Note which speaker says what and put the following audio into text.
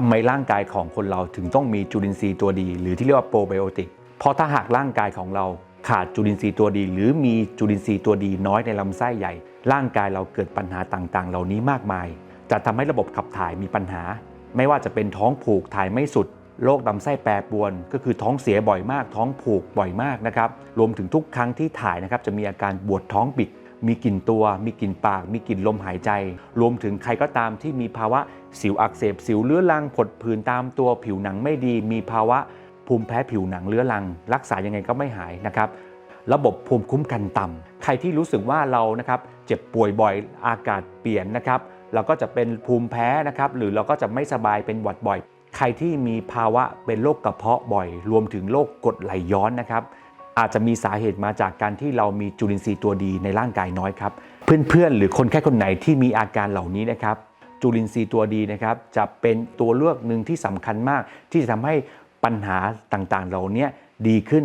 Speaker 1: ทำไมร่างกายของคนเราถึงต้องมีจุลินทรีย์ตัวดี หรือที่เรียกว่าโปรไบโอติก เพราะถ้าหากร่างกายของเราขาดจุลินทรีย์ตัวดี หรือมีจุลินทรีย์ตัวดีน้อยในลำไส้ใหญ่ ร่างกายเราเกิดปัญหาต่างๆ เหล่านี้มากมาย จะทำให้ระบบขับถ่ายมีปัญหา ไม่ว่าจะเป็นท้องผูกถ่ายไม่สุดโรคลำไส้แปรปรวน ก็คือท้องเสียบ่อยมาก ท้องผูกบ่อยมากนะครับรวมถึงทุกครั้งที่ถ่ายนะครับจะมีอาการปวดท้องบิด มีกลิ่นตัว มีกลิ่นปาก มีกลิ่นลมหายใจ รวมถึงใครก็ตามที่มีภาวะสิวอักเสบ สิวเรื้อรังผดผื่นตามตัวผิวหนังไม่ดี มีภาวะภูมิแพ้ผิวหนังเรื้อรัง รักษายังไงก็ไม่หายนะครับระบบภูมิคุ้มกันต่ำใครที่รู้สึกว่าเรานะครับเจ็บป่วยบ่อยอากาศเปลี่ยนนะครับเราก็จะเป็นภูมิแพ้นะครับหรือเราก็จะไม่สบายเป็นหวัดบ่อย ใครที่มีภาวะเป็นโรคกระเพาะบ่อย รวมถึงโรคกรดไหลย้อนนะครับ อาจจะมีสาเหตุมาจากการที่เรามีจุลินทรีย์ตัวดีในร่างกายน้อยครับ เพื่อนๆ หรือคนแค่คนไหนที่มีอาการเหล่านี้นะครับ จุลินทรีย์ตัวดีนะครับ จะเป็นตัวเลือกหนึ่งที่สำคัญมาก ที่จะทำให้ปัญหาต่างๆ เหล่านี้ดีขึ้น